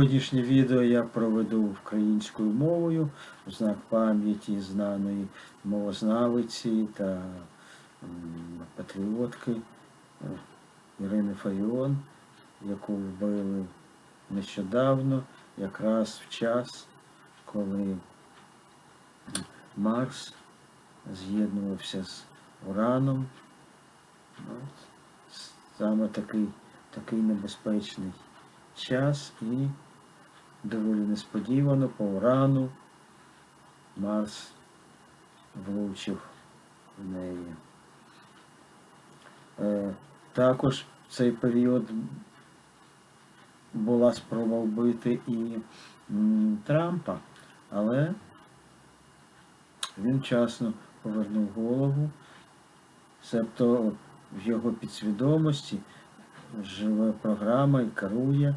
Сьогоднішнє відео я проведу українською мовою в знак пам'яті знаної мовознавиці та патріотки е, Ірини Фаріон, яку вбили нещодавно, якраз в час, коли Марс з'єднувався з Ураном. Саме такий, такий небезпечний час і доволі несподівано по урану Марс влучив в неї. Е, також в цей період була спроба вбити і м, Трампа, але він вчасно повернув голову, себто в його підсвідомості живе програма і керує,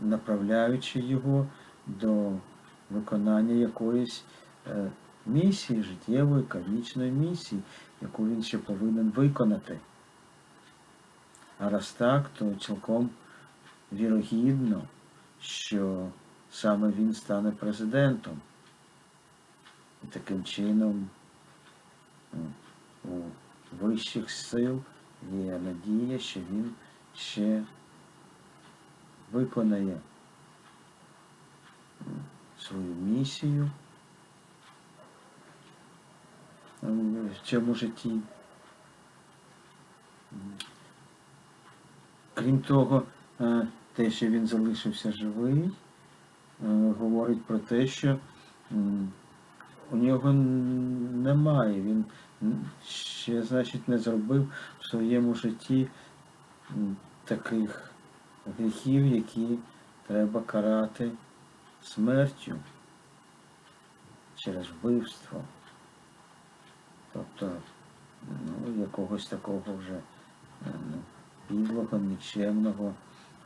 направляючи його до виконання якоїсь е, місії, життєвої, кармічної місії, яку він ще повинен виконати. А раз так, то цілком вірогідно, що саме він стане президентом. І таким чином у вищих сил є надія, що він ще виконає свою місію в цьому житті. Крім того, е, те, що він залишився живий, е, говорить про те, що у нього немає, він ще, значить, не зробив в своєму житті таких гріхів, які треба карати смертю через вбивство. Тобто, ну, якогось такого вже ну, підлого, нікчемного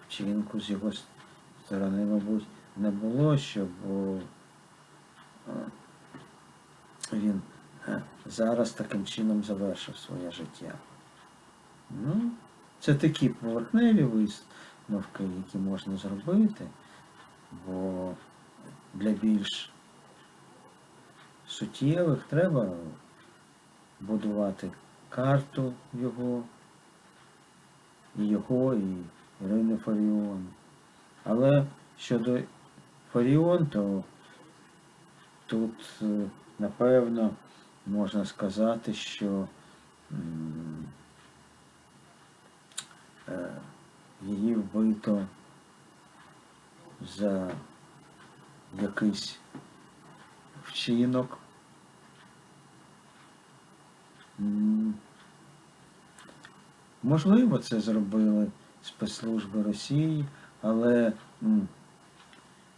вчинку з його сторони, мабуть, не було, щоб е, він е, зараз таким чином завершив своє життя. Ну, це такі поверхневі висновки, які можна зробити, бо для більш суттєвих треба будувати карту його, і його, і Ірини Фаріон. Але щодо Фаріон, то тут, е, напевно, можна сказати, що е, її вбито за якийсь вчинок. Можливо, це зробили спецслужби Росії, але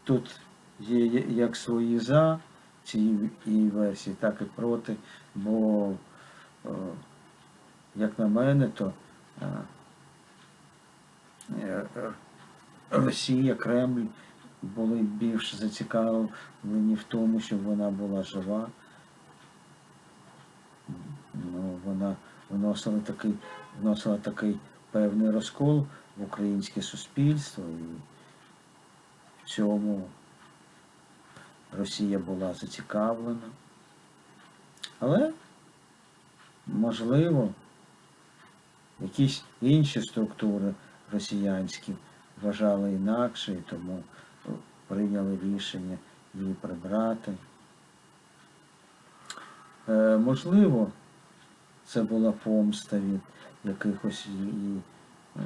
тут є як свої за цієї версії, так і проти, бо, як на мене, то Росія, Кремль були більш зацікавлені в тому, щоб вона була жива. Ну, вона вносила такий, вносила такий певний розкол в українське суспільство і в цьому Росія була зацікавлена. Але, можливо, якісь інші структури росіянські вважали інакше і тому е, прийняли рішення її прибрати. Е, можливо, це була помста від якихось її е,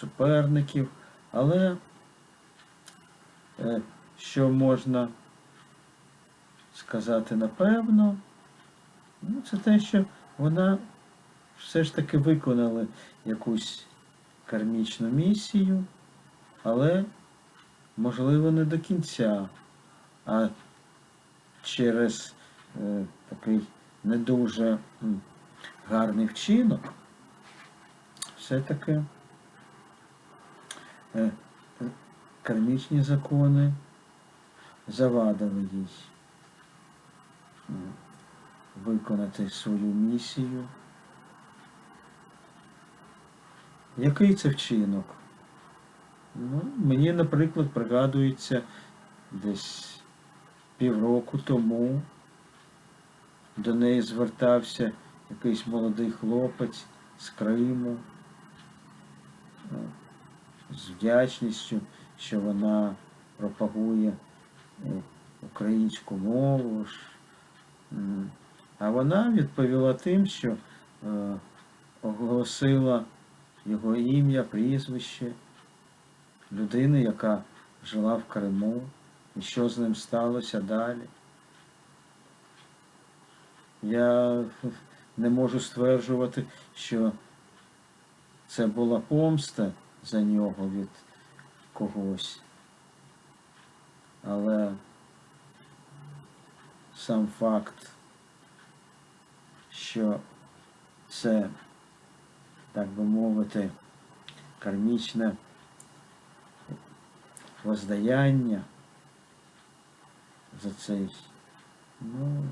суперників, але е, що можна сказати напевно, ну, це те, що вона все ж таки виконала якусь кармічну місію, але, можливо, не до кінця, а через е, такий не дуже гарний вчинок, все-таки е, кармічні закони завадили їй виконати свою місію. Який це вчинок? Ну, мені, наприклад, пригадується десь півроку тому до неї звертався якийсь молодий хлопець з Криму е, з вдячністю, що вона пропагує е, українську мову. А вона відповіла тим, що е, оголосила його ім'я, прізвище людини, яка жила в Криму, і що з ним сталося далі. Я не можу стверджувати, що це була помста за нього від когось. Але сам факт, що це, так би мовити, кармічне воздаяння за цей, ну,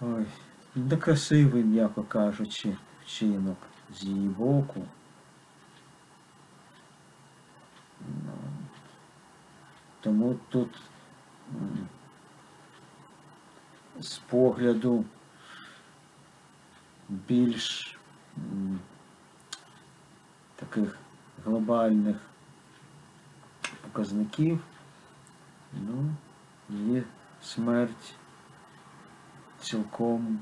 ой, некрасивий, м'яко кажучи, вчинок з її боку. Ну, тому тут з погляду більш таких глобальних показників, ну, її смерть цілком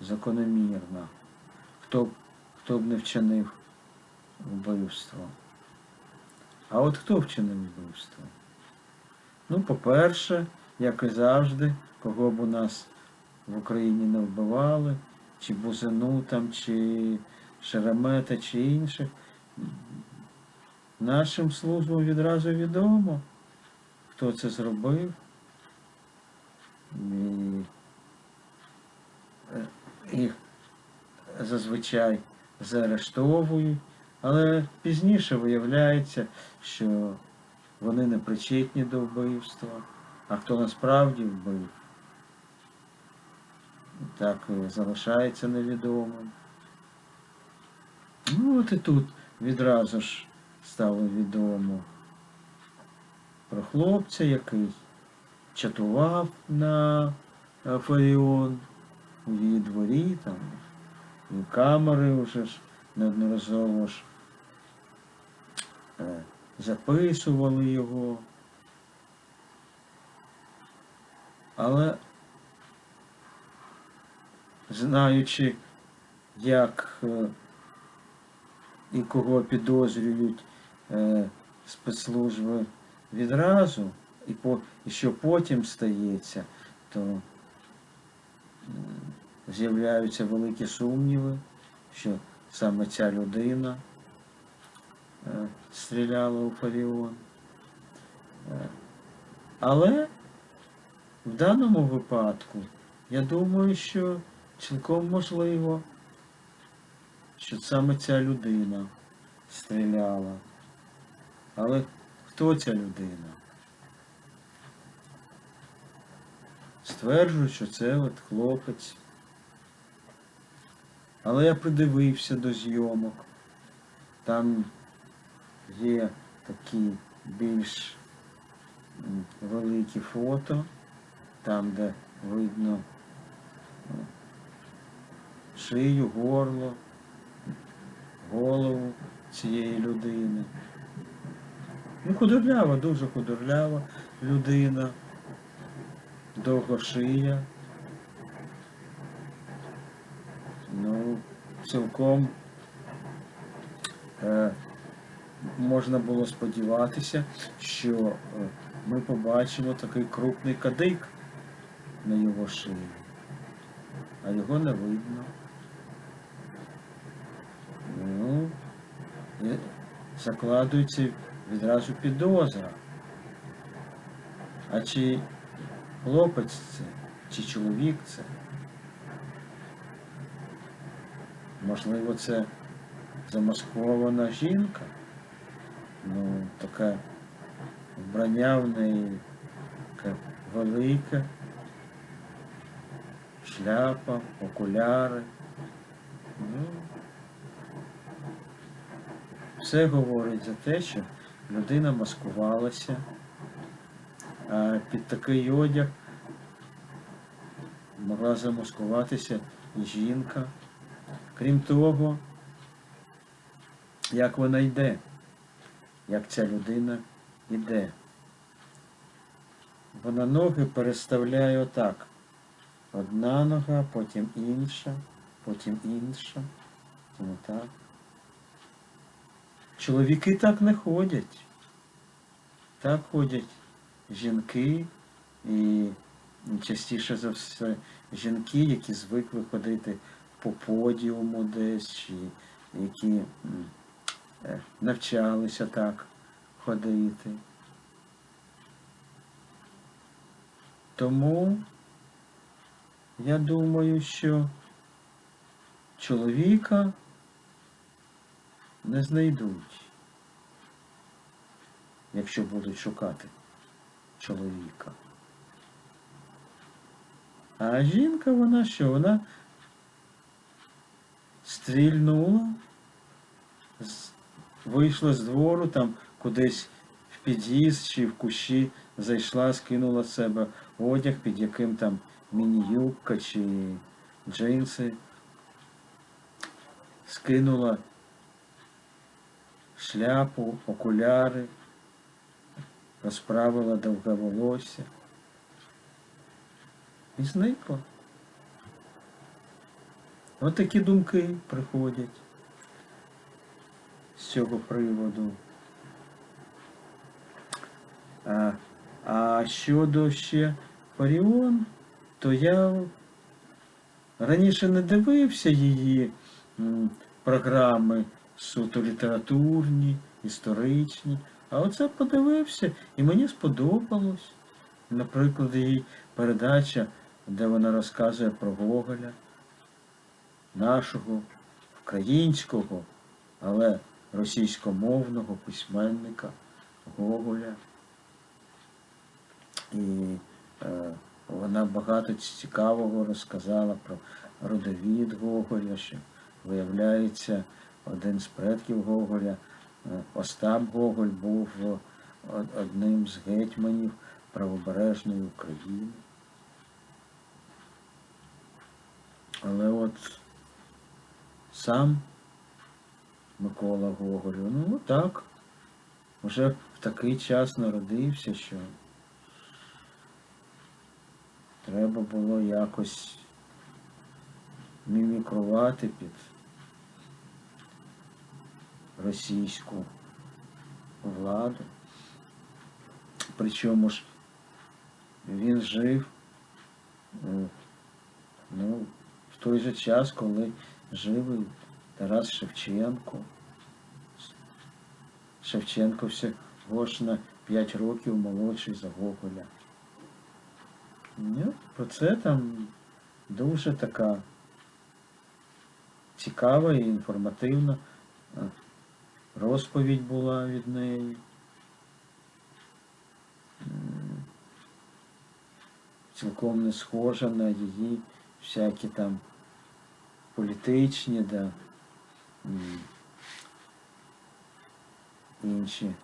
закономірна. Хто, б- хто б не вчинив вбивство. А от хто вчинив вбивство? Ну, по-перше, як і завжди, кого б у нас в Україні не вбивали, чи Бузину там, чи Шеремета, чи інших, нашим службам відразу відомо, хто це зробив. І е, їх зазвичай заарештовують, але пізніше виявляється, що вони не причетні до вбивства, а хто насправді вбив, так і залишається невідомим. Ну от і тут відразу ж стало відомо про хлопця, який чатував на е, Фаріон у її дворі, там, і камери вже ж неодноразово ж е, записували його. Але знаючи, як е, і кого підозрюють е, спецслужби відразу, і, що потім стається, то з'являються великі сумніви, що саме ця людина е, стріляла у Фаріон. Е, але в даному випадку я думаю, що цілком можливо, що саме ця людина стріляла. Але хто ця людина? Стверджують, що це от хлопець. Але я придивився до зйомок. Там є такі більш великі фото, там, де видно шию, горло, голову цієї людини. Ну, худорлява, дуже худорлява людина, довга шия. Ну, цілком е, можна було сподіватися, що е, ми побачимо такий крупний кадик на його шиї, а його не видно. Ну, і закладується відразу підозра. А чи хлопець це, чи чоловік це? Можливо, це замаскована жінка. Ну, таке вбрання в неї таке велике, шляпа, окуляри. Ну, все говорить за те, що людина маскувалася, під такий одяг могла замаскуватися жінка. Крім того, як вона йде, як ця людина йде. Вона ноги переставляє отак. Одна нога, потім інша, потім інша, потім отак. Чоловіки так не ходять. Так ходять жінки і частіше за все жінки, які звикли ходити по подіуму десь, чи які е, навчалися так ходити. Тому я думаю, що чоловіка не знайдуть, якщо будуть шукати чоловіка. А жінка вона що? Вона стрільнула, вийшла з двору, там кудись в під'їзд чи в кущі зайшла, скинула з себе одяг, під яким там міні-юбка чи джинси, скинула шляпу, окуляри, розправила довге волосся і зникла. От такі думки приходять з цього приводу. А, а щодо ще Фаріон, то я раніше не дивився її програми суто літературні, історичні, а оце подивився і мені сподобалось. Наприклад, її передача, де вона розказує про Гоголя, нашого українського, але російськомовного письменника Гоголя. І е, вона багато цікавого розказала про родовід Гоголя, що виявляється, один з предків Гоголя, е, Остап Гоголь, був е, одним з гетьманів правобережної України. Але от сам Микола Гоголь, ну так, вже в такий час народився, що треба було якось мімікрувати під російську владу. Причому ж він жив е, ну, в той же час, коли жив Тарас Шевченко. Шевченко всього ж на 5 років молодший за Гоголя. Ну, про це там дуже така цікава і інформативна е, розповідь була від неї. Цілком не схожа на її всякі там політичні, да, інші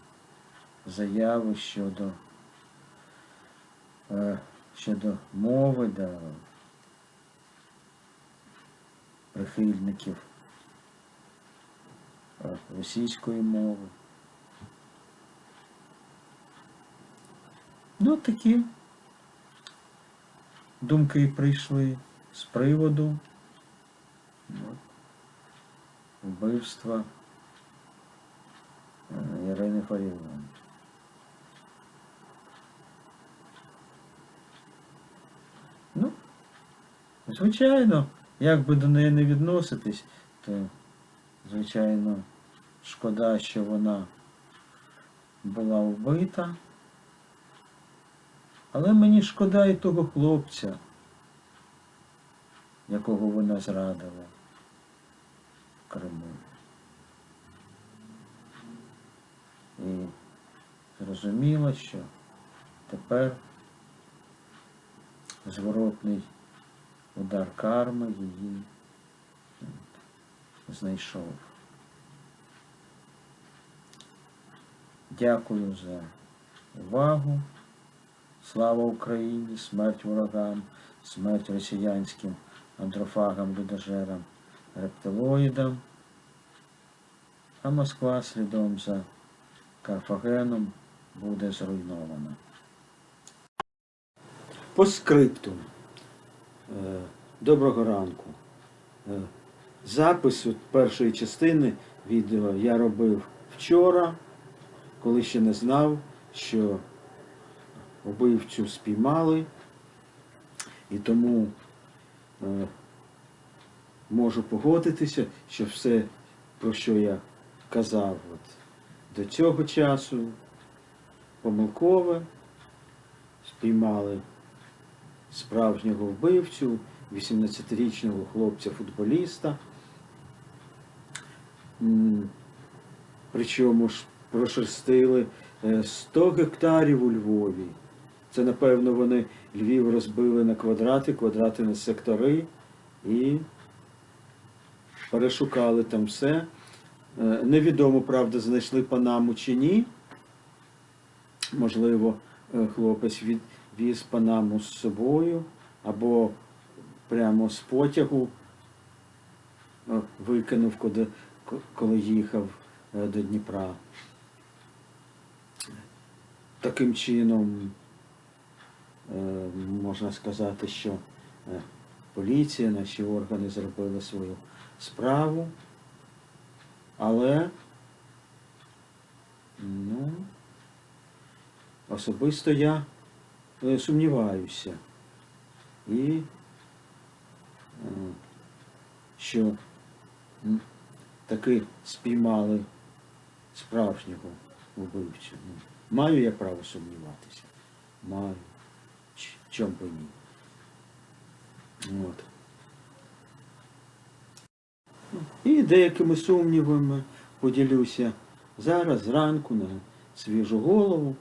заяви щодо, е, щодо мови, да, прихильників російської мови. Ну, такі думки прийшли з приводу от, вбивства е, Ірини Фаріон. Ну, звичайно, як би до неї не відноситись, то, звичайно, шкода, що вона була вбита. Але мені шкода і того хлопця, якого вона зрадила в Криму. І зрозуміла, що тепер зворотний удар карми її знайшов. Дякую за увагу. Слава Україні, смерть ворогам, смерть росіянським андрофагам, людожерам, рептилоїдам. А Москва слідом за Карфагеном буде зруйнована. По скрипту. Е, Доброго ранку. Запис от першої частини відео я робив вчора, коли ще не знав, що убивцю спіймали. І тому е, можу погодитися, що все, про що я казав от, до цього часу, помилкове, спіймали справжнього вбивцю, 18-річного хлопця-футболіста. Причому ж прошерстили е, 100 гектарів у Львові. Це, напевно, вони Львів розбили на квадрати, квадрати на сектори і перешукали там все. Е, Невідомо, правда, знайшли Панаму чи ні. Можливо, е, хлопець відвіз Панаму з собою або прямо з потягу е, викинув, коли, коли їхав е, до Дніпра. Таким чином, е, можна сказати, що е, поліція, наші органи зробили свою справу, але ну, особисто я сумніваюся. І що таки спіймали справжнього вбивцю. Ну, Маю я право сумніватися. Маю. Чом би ні. От. І деякими сумнівами поділюся зараз, зранку, на свіжу голову.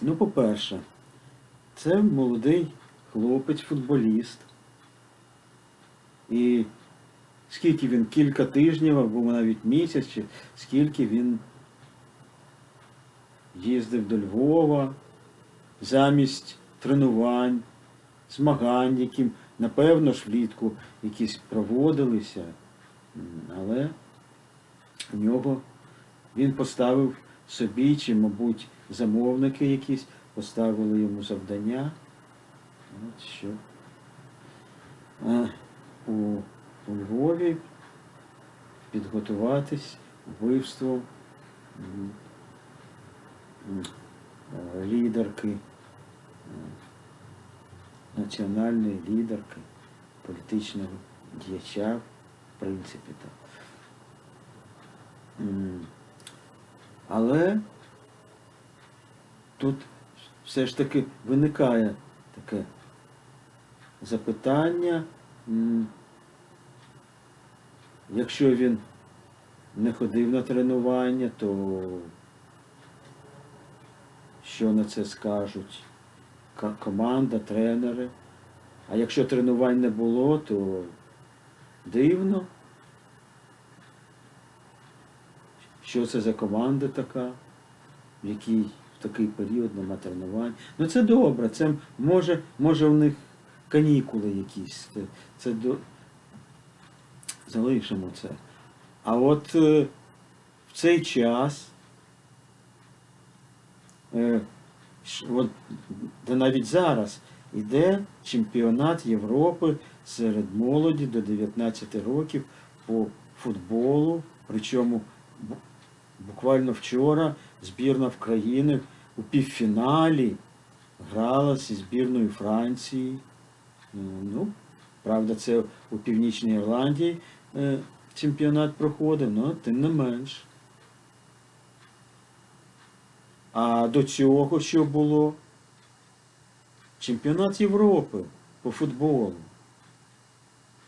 Ну, по-перше, це молодий хлопець-футболіст. І скільки він кілька тижнів або навіть місяць, чи скільки він їздив до Львова замість тренувань, змагань, які, напевно ж, влітку якісь проводилися, але у нього він поставив собі, чи, мабуть, замовники якісь поставили йому завдання. От що е, у, у Львові підготуватись вбивство м, м, е, лідерки, національної лідерки, політичного діяча, в принципі так. Але тут все ж таки виникає таке запитання, якщо він не ходив на тренування, то що на це скажуть команда, тренери? А якщо тренувань не було, то дивно. Що це за команда така, в якій в такий період нема тренувань. Ну це добре, це може, може в них канікули якісь. Це, це. Залишимо це. А от е, в цей час, е, от, де навіть зараз іде чемпіонат Європи серед молоді до 19 років по футболу, причому буквально вчора збірна в країни у півфіналі грала зі збірною Франції. Е, Ну, правда, це у Північній Ірландії чемпіонат проходив, але тим не менш. А до цього що було? Чемпіонат Європи по футболу.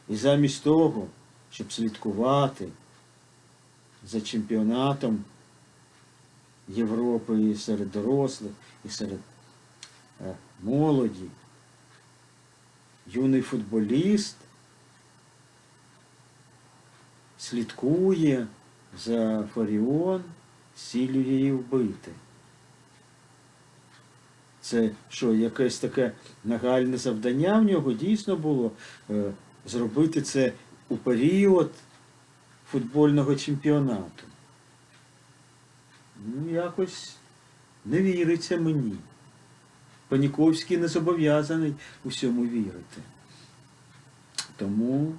І замість того, щоб слідкувати за чемпіонатом Європи і серед дорослих, і серед е, молоді, юний футболіст слідкує за Фаріон ціллю її вбити. Це що, якесь таке нагальне завдання в нього дійсно було е, зробити це у період футбольного чемпіонату. Ну, якось не віриться мені. Паніковський не зобов'язаний усьому вірити. Тому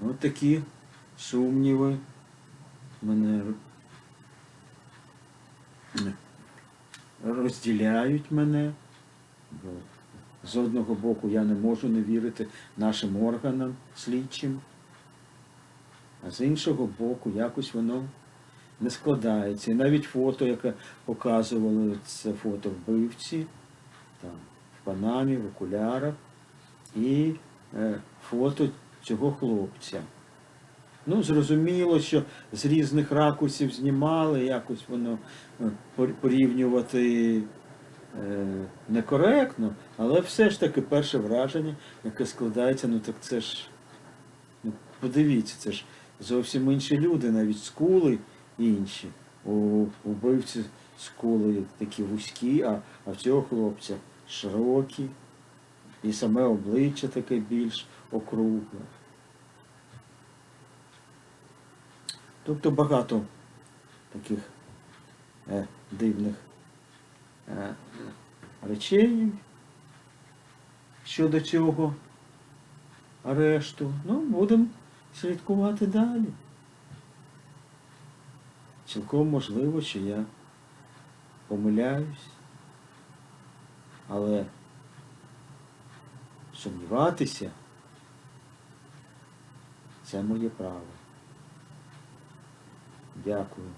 от такі сумніви мене розділяють мене. З одного боку я не можу не вірити нашим органам слідчим, а з іншого боку якось воно не складається. І навіть фото, яке показували, це фото вбивці, там, в Панамі, в окулярах, і е, фото цього хлопця. Ну, зрозуміло, що з різних ракурсів знімали, якось воно е, порівнювати е, некоректно, але все ж таки перше враження, яке складається, ну так це ж, ну, подивіться, це ж зовсім інші люди, навіть скули інші. У убивці скули такі вузькі, а, а в цього хлопця широкі, і саме обличчя таке більш округле. Тобто багато таких е, дивних е, речей щодо цього арешту. Ну, будемо слідкувати далі. Цілком можливо, що я помиляюсь, але сумніватися це моє право. Дякую.